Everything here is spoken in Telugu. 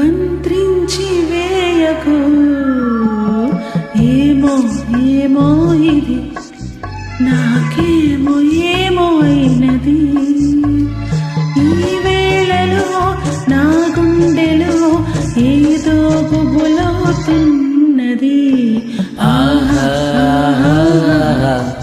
మంత్రించి వేయకు. ఏమో ఏమో ఇది. నాకేమో ఏమో అయినది. ఈ వేళలో నా గుండెలో ఏదో గుబులవుతున్నది. ఆహా ఆహా.